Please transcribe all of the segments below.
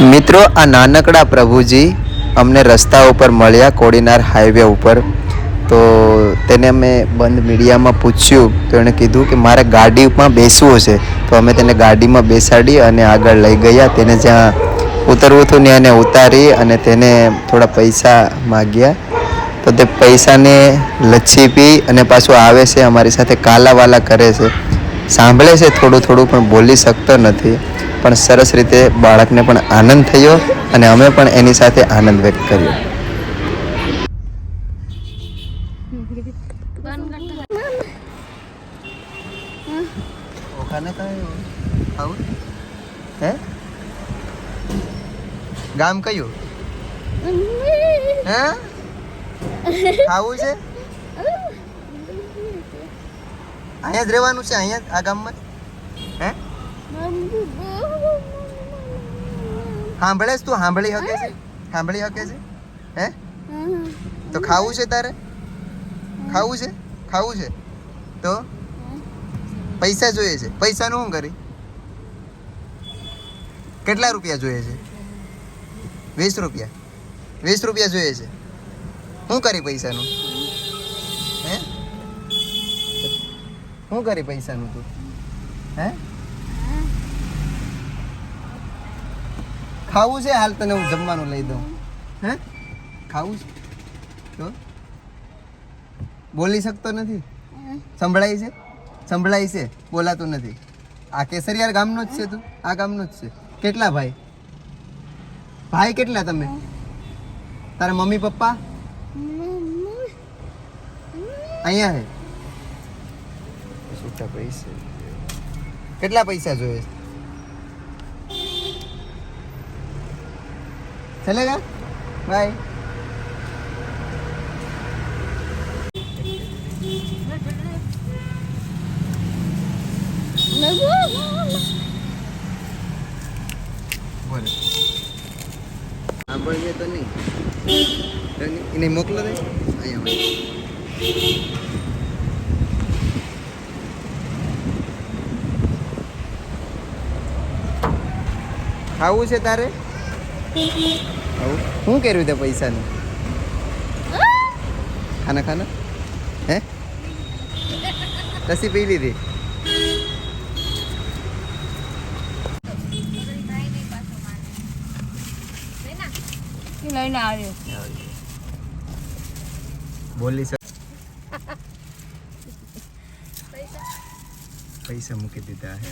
મિત્રો, આ નાનકડા પ્રભુજી અમને રસ્તા ઉપર મળ્યા કોડીનાર હાઈવે ઉપર. તો તેને અમે બંધ મીડિયામાં પૂછ્યું. તો એણે કીધું કે મારે ગાડીમાં બેસવું છે. તો અમે તેને ગાડીમાં બેસાડી અને આગળ લઈ ગયા. તેને જ્યાં ઉતરવું હતું ને એને ઉતારી અને તેને થોડા પૈસા માગ્યા. તો તે પૈસાને લચ્છી પી અને પાછું આવે છે, અમારી સાથે કાલાવાલા કરે છે. સાંભળે છે થોડું થોડું, પણ બોલી શકતો નથી. પણ સરસ રીતે બાળકને પણ આનંદ થયો અને અમે પણ એની સાથે આનંદ વ્યક્ત કર્યો. ગામ કયું? હે? ખાવું છે? અહીંયા જ રહેવાનું છે, અહીંયા આ ગામમાં? સાંભળે તું? સાંભળી શકે છે? સાંભળી શકે છે? હે? તો ખાવું છે તારે? ખાવું છે? ખાવું છે? તો? પૈસા જોઈએ છે. પૈસાનું શું કરી? કેટલા રૂપિયા જોઈએ છે? વીસ રૂપિયા. વીસ રૂપિયા જોઈએ છે. શું કરી પૈસાનું? હે? શું કરી પૈસાનું તું? હે? ખાવું છે? હાલ તને હું જમવાનું લઈ દઉં. હે? ખાવું છે? તો? બોલી શકતો નથી? સંભળાય છે? સંભળાય છે? બોલાતું નથી. આ કેસરિયાર ગામનો જ છે તું. આ ગામનો જ છે. કેટલા ભાઈ? ભાઈ કેટલા તમે? તારા મમ્મી પપ્પા? અહીંયા છે કેટલા પૈસા જોઈએ? બાય બોલો સાંભળીએ તો નહીં એને મોકલો દે અહીંયા હોય. ખાવું છે તારે શું કર્યું તે પૈસાનું? ખાના ખાના? હે? રસી પી લીધી? લઈને આવ્યો. બોલી સર પૈસા. મૂકી દીધા હે.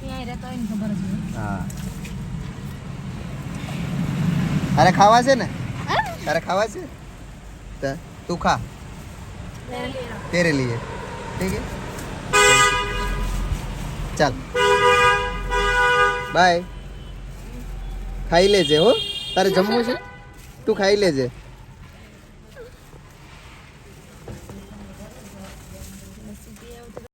ત્યાં રહેતો હોય ને ખબર હા. તારે ખાવા છે ને? તારે ખાવા છે? તો તું ખા. તેરે લીએ. ઠીક હે ચાલ. બાય. ખાઈ લેજે હો. તારે જમવું છે? તું ખાઈ લેજે.